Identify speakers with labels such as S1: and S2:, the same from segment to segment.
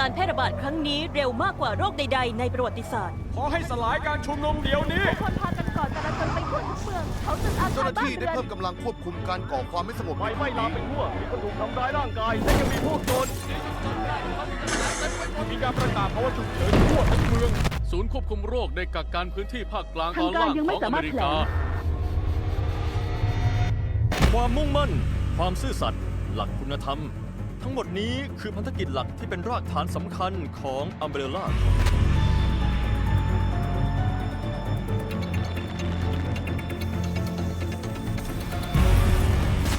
S1: การแพร่ระบาดครั้งนี้เร็วมากกว่าโรคใด ๆ ในประวัติศาสตร์
S2: ขอให้สลายการชุมนุมเดี๋ยวนี้
S3: คนพากันก่อจราจนไปทั่วทั้งเมือง เขาตึกอา
S4: เจ้า
S3: คา
S4: ห
S3: ร
S4: น้า
S3: บ้าน
S4: ที่ได้
S3: เรือน
S4: เพิ่มกำลังควบคุมการก่อความไม่สงบ
S2: ไฟ
S4: ใน
S2: ไหม้
S4: พื้น
S2: ลาม
S4: ที่
S2: ไปทั่ว มีคนถูกทำร้ายร่างกาย และยังมีพวกโจรมีการประกาศภาวะฉุกเฉินทั่วทั้งเมือง
S5: ศูนย์ควบคุมโรคได้กักกันพื้นที่ภาคกลางต
S3: ทา
S5: องน
S3: การ
S5: ล่าง
S3: ยัง
S5: ข
S3: ไม่
S5: อง
S3: สา
S5: อ
S3: มาร
S5: เม
S3: ถ
S5: ริ
S3: แถล
S5: กา
S3: ง
S6: ความมุ่งมั่น ความซื่อสัตย์ หลักคุณธรรม ทั้งหมดนี้คือพันธกิจหลักที่เป็นรากฐานสำคัญของอัมเบรล่า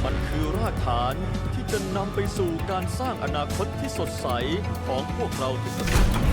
S6: มันคือรากฐานที่จะนำไปสู่การสร้างอนาคตที่สดใสของพวกเราทุกคน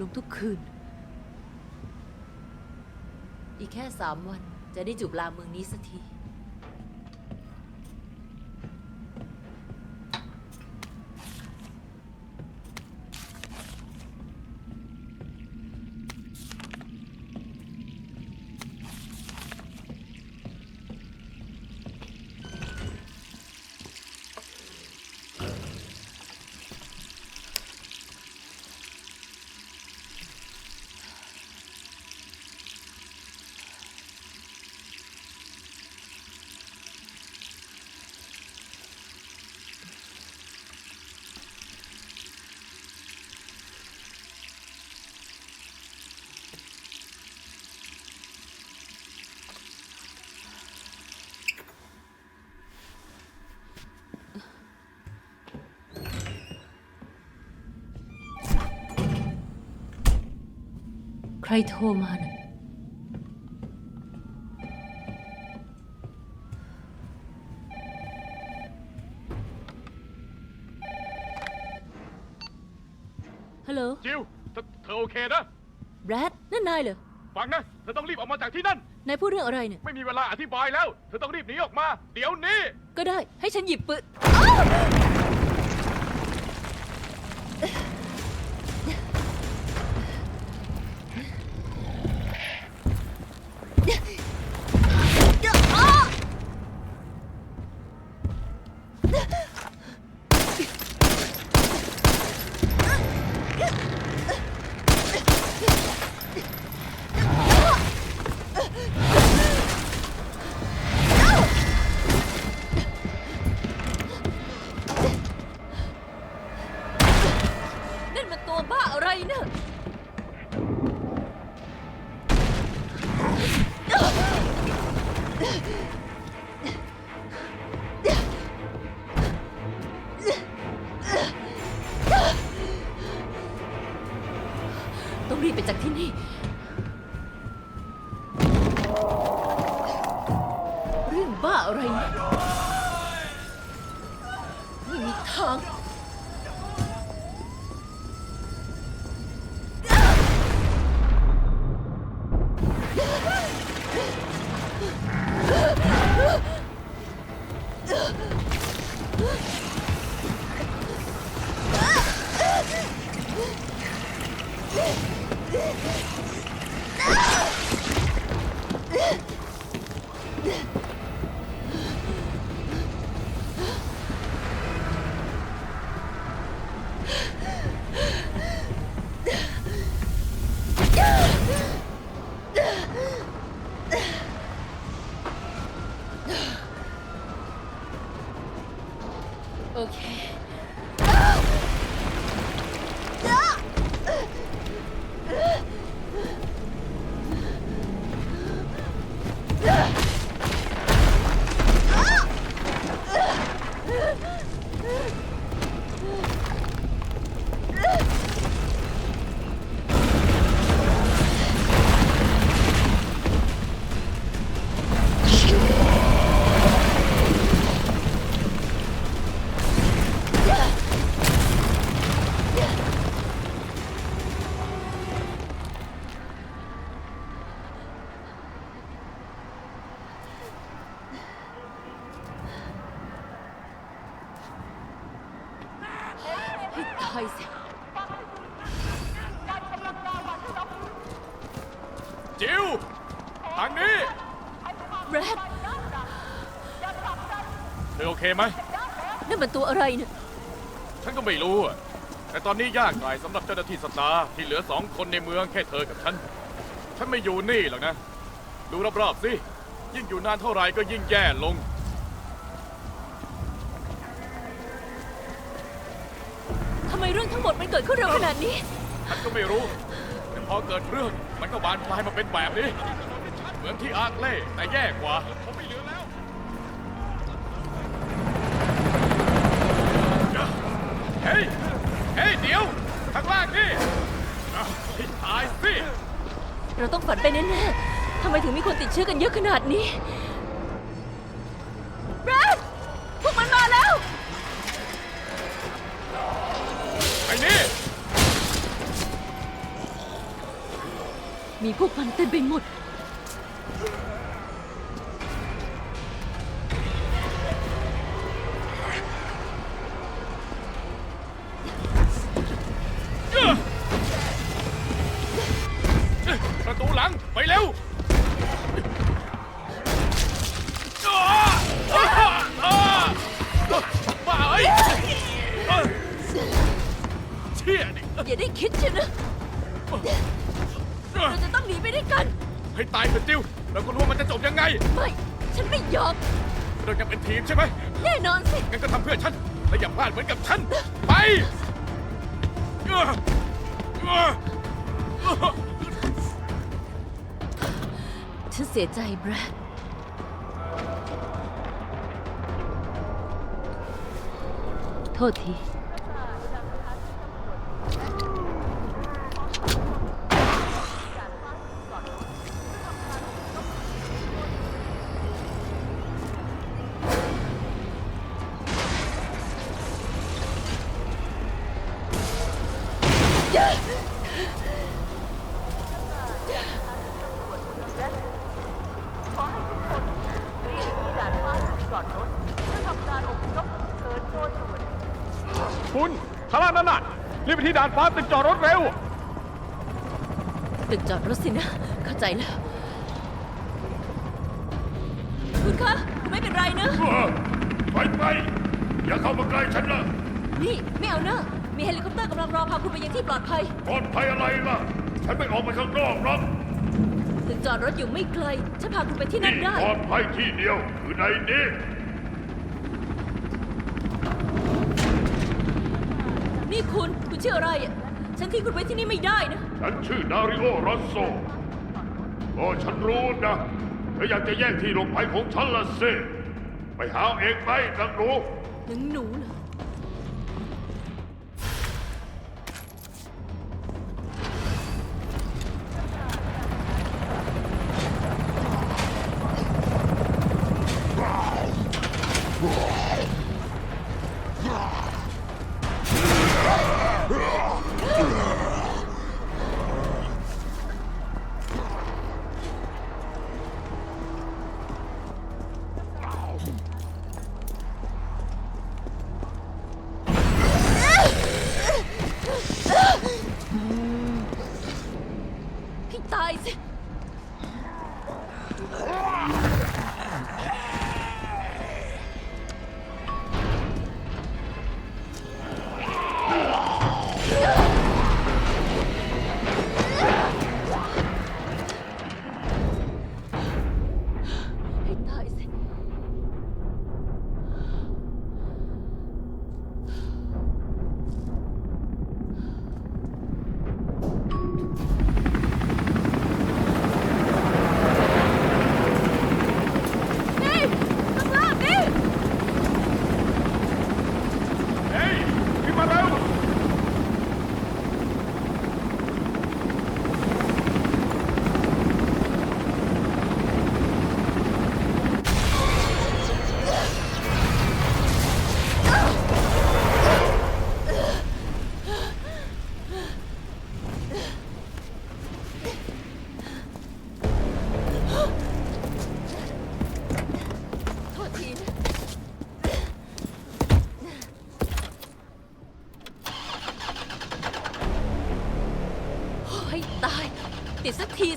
S1: ลงทุกคืน
S7: อีกแค่สามวันจะได้จูบลาเมืองนี้สักที
S1: รโทรมาน่ะฮัลโหล
S2: จิวเธอเธอโอเคนะ
S1: แบรดนั่นนายเหรอ
S2: ฟังนะ เธอต้องรีบออกมาจากที่นั่น
S1: นายพูดเรื่องอะไรเนี่ย
S2: ไม่มีเวลาอธิบายแล้ว เธอต้องรีบหนีออกมา เดี๋ยวนี้
S1: ก็ได้ให้ฉันหยิบปืน
S7: นะ ต้อง ให้ตายสิ
S2: จิวทางนี้
S7: แบรด
S2: เธอโอเคไหม
S7: นั่นมันตัวอะไรเนี่ย
S2: ฉันก็ไม่รู้อะแต่ตอนนี้ยากหน่อยสำหรับเจ้าหน้าที่สตาร์ที่เหลือสองคนในเมืองแค่เธอกับฉัน ฉันไม่อยู่นี่หรอกนะ ดูรอบๆสิ ยิ่งอยู่นานเท่าไหร่ก็ยิ่งแย่ลง
S7: ทำ ไมเรื่องทั้งหมดมันเกิดขึ้นเร็วขนาดนี้
S2: ฉันก็ไม่รู้แต่พอเกิดเรื่องมันก็บานปลายมาเป็นแบบนี้ เหมือนที่อาร์คเล่แต่แย่กว่าผมไม่เหลือแล้วเฮ้ยเฮ้ยเดี๋ยวข้างล่างนี่เอาให้ตายสิ
S7: เราต้องฝันไปแน่ๆทำไมถึงมีคนติดเชื้อกันเยอะขนาดนี้ มีพวกมันเต็มไปหมด ฉัน และ
S2: อย่าพลาดเหมือนกับฉัน ไป
S7: ฉันเสียใจแบรดโทษที
S2: ข้างล่างนั่นน่ะรีบไปที่ด่านฟ้าตึกจอดรถเร็ว
S7: ตึกจอดรถสินะ เข้าใจแล้ว คุณคะคุณไม่เป็นไรนะ
S2: ไปไปอย่าเข้ามาใกล้ฉันนะ
S7: นี่ไม่เอาเนอะมีเฮลิคอปเตอร์กำลังรอพาคุณไปยังที่ปลอดภัย
S2: ปลอดภัยอะไรล่ะ ฉันไม่ออกไปข้างนอกหรอก
S7: ตึกจอดรถอยู่ไม่ไกล ฉันพาคุณไปที่นั่นได้
S2: ปลอดภัยที่เดียวคือในนี้
S7: นี่คุณ คุณ ชื่ออะไรอะฉันฉันทิ้งคุณไว้ที่นี่ไม่ได้นะ
S8: ฉันชื่อดาริโอรอสโซโอ้ฉันรู้นะเธออยากจะแย่งที่หลบภัยของฉันละสิไปหาเอาเองไปนักหนู
S7: หนังหนูเหรอ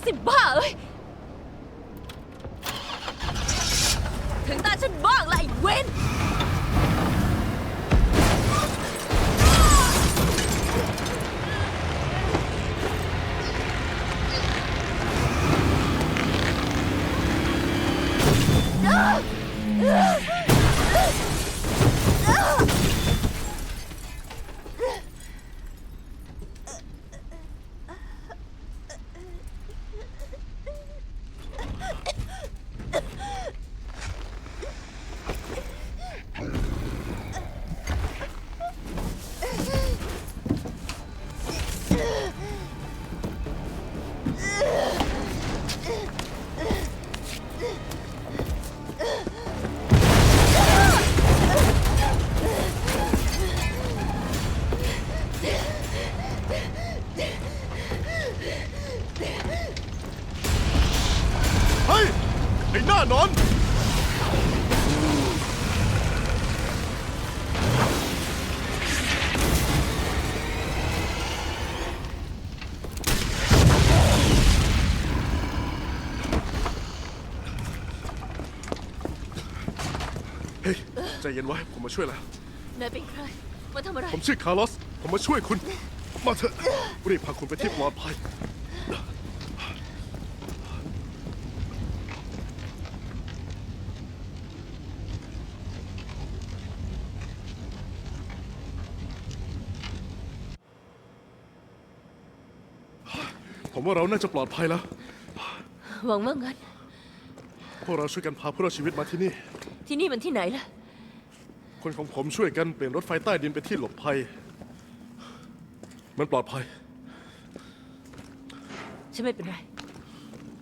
S7: สิบ้าเอ้ย ถึงตาฉันบ้างละไอ้เวน
S9: เเย็นไว้ ผมมาช่วยแล้ว
S7: นายเป็นใคร มาทำอะไร
S9: ผมชื่อคาร์ลอส ผมมาช่วยคุณ มาเถอะ รีบพาคุณไปที่ปลอดภัย ผมว่าเราน่าจะปลอดภัยแล้ว
S7: หวังว่างั้น
S9: พวกเราช่วยกันพาผู้รอดชีวิตมาที่นี่
S7: ที่นี่มันที่ไหนล่ะ
S9: คนของผมช่วยกันเปลี่ยนรถไฟใต้ดินไปที่หลบภัย มันปลอดภัย
S7: ฉันไม่เป็นไร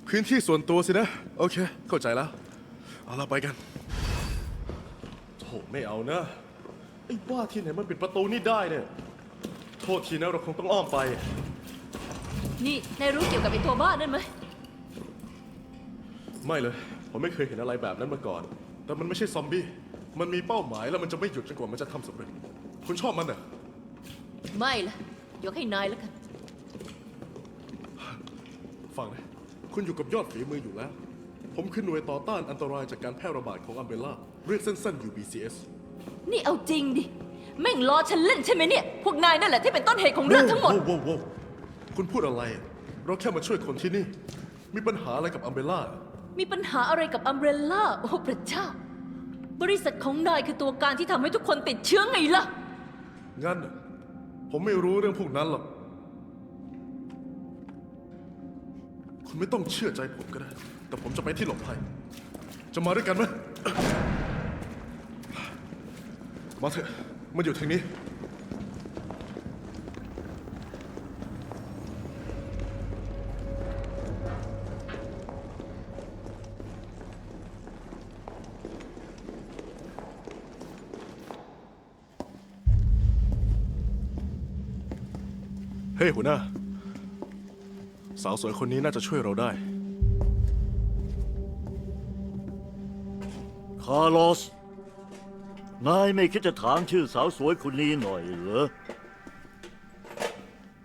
S9: พื้นที่ส่วนตัวสินะ โอเค เข้าใจแล้ว เอาเราไปกันโถไม่เอานะ ไอ้บ้าที่ไหนมันปิดประตูนี่ได้เนี่ย โทษทีนะเราคงต้องอ้อมไป
S7: นี่นายรู้เกี่ยวกับไอ้ตัวบ้านั่นไหม
S9: ไม่เลย ผมไม่เคยเห็นอะไรแบบนั้นมาก่อน แต่มันไม่ใช่ซอมบี้ มันมีเป้าหมายแล้วมันจะไม่หยุดจนกว่ามันจะทำสำเร็จ คุณชอบมันเหรอ
S7: ไม่ล่ะยกให้นายแล้วกัน
S9: ฟังนะ คุณอยู่กับยอดฝีมืออยู่แล้ว ผมคือหน่วยต่อต้านอันตรายจากการแพร่ระบาดของอัมเบล่า เรียกสั้นๆ UBCS
S7: นี่เอาจริงดิ แม่งล้อฉันเล่นใช่ไหมเนี่ย พวกนายนั่นแหละที่เป็นต้นเหตุของเรื่องทั้งหมด
S9: โว้วโว้วโว้วคุณพูดอะไร เราแค่มาช่วยคนที่นี่ มีปัญหาอะไรกับอัมเบล่า
S7: มีปัญหาอะไรกับอัมเบรลล่า โอ้พระเจ้า บริษัทของนายคือตัวการที่ทำให้ทุกคนติดเชื้อไงล่ะ
S9: งั้นผมไม่รู้เรื่องพวกนั้นหรอก คุณไม่ต้องเชื่อใจผมก็ได้ แต่ผมจะไปที่หลบภัย จะมาด้วยกันไหม มาเถอะมาอยู่ทางนี้ ฮ้ยหัวหน้า สาวสวยคนนี้น่าจะช่วยเราได้
S10: คาร์ลอส นายไม่คิดจะถามชื่อสาวสวยคนนี้หน่อยเหรอ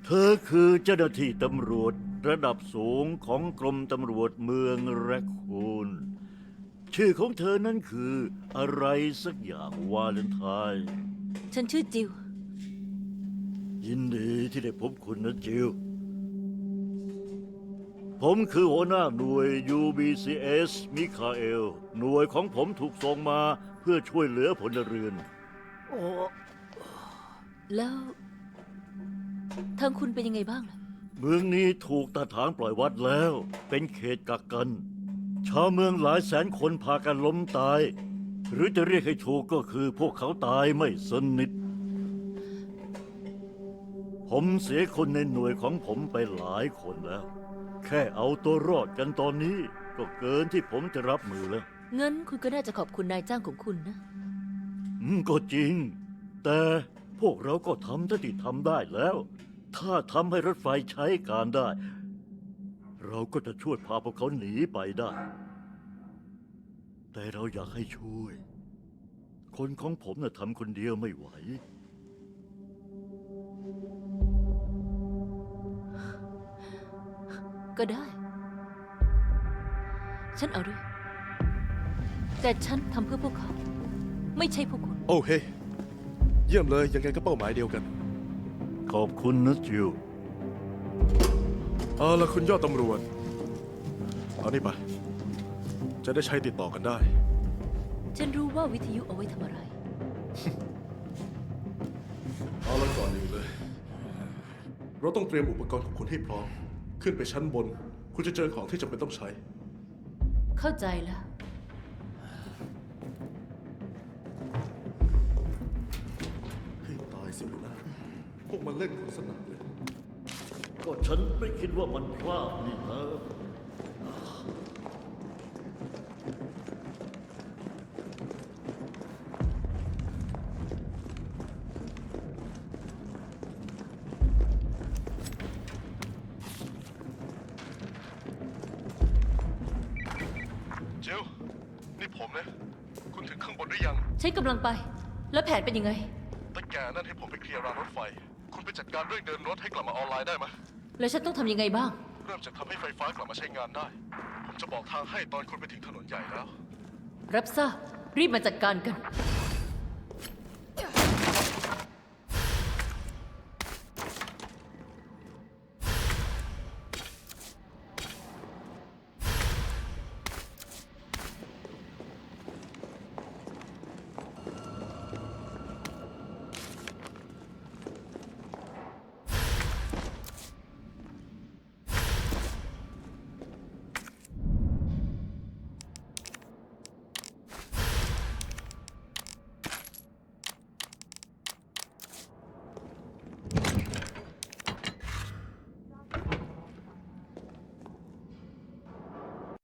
S10: เธอคือเจ้าหน้าที่ตำรวจระดับสูงของกรมตำรวจเมืองแรคคูน ชื่อของเธอนั้นคืออะไรสักอย่างวาเลนไทน์
S7: ฉันชื่อจิว
S10: ยินดีที่ได้พบคุณนะจิว ผมคือหัวหน้าหน่วย UBCS มิคาเอล หน่วยของผมถูกส่งมาเพื่อช่วยเหลือพลเรือน
S7: แล้ว ทางคุณเป็นยังไงบ้างล่ะ
S10: เมืองนี้ถูกตาถางปล่อยวัดแล้ว เป็นเขตกักกัน ชาวเมืองหลายแสนคนพากันล้มตาย หรือจะเรียกให้ถูกก็คือพวกเขาตายไม่สนิท ผมเสียคนในหน่วยของผมไปหลายคนแล้ว แค่เอาตัวรอดกันตอนนี้ ก็เกินที่ผมจะรับมือแล้ว
S7: เงินคุณก็น่าจะขอบคุณนายจ้างของคุณนะ
S10: อืมก็จริง แต่พวกเราก็ทำเท่าที่ทำได้แล้ว ถ้าทำให้รถไฟใช้การได้ เราก็จะช่วยพาพวกเขาหนีไปได้ แต่เราอยากให้ช่วย คนของผมน่ะทำคนเดียวไม่ไหว
S7: ก็ได้ ฉันเอาด้วย แต่ฉันทำเพื่อพวกเขา ไม่ใช่พวกคุณ
S9: โอ้เฮ้ยเยี่ยมเลยยังไงก็เป้าหมายเดียวกัน
S10: ขอบคุณนะจิว
S9: เอาละคุณยอดตำรวจ เอานี่ไป จะได้ใช้ติดต่อกันได้
S7: ฉันรู้ว่าวิทยุเอาไว้ทำอะไร
S9: เอาละก่อนอื่นเลย เราต้องเตรียมอุปกรณ์ของคุณให้พร้อม ขึ้นไปชั้นบน คุณจะเจอของที่จำเป็นต้องใช้
S7: เข้าใจแล้ว
S9: ให้ตายสิหัวหนะ พวกมันเล่นคุณสนับเลย
S10: ก็ฉันไม่คิดว่ามันพลาดนี่นะ
S9: ผมนะ คุณถึงข้างบนหรือยัง
S7: ฉันกำลังไป แล้วแผนเป็นยังไง
S9: ตะแกนั่นให้ผมไปเคลียร์รางรถไฟ คุณไปจัดการเรื่องเดินรถให้กลับมาออนไลน์ได้ไหม
S7: แล้วฉันต้องทำยังไงบ้าง
S9: เริ่มจากทำให้ไฟฟ้ากลับมาใช้งานได้ ผมจะบอกทางให้ตอนคุณไปถึงถนนใหญ่แล้ว
S7: รับทราบรีบมาจัดการกัน
S9: ค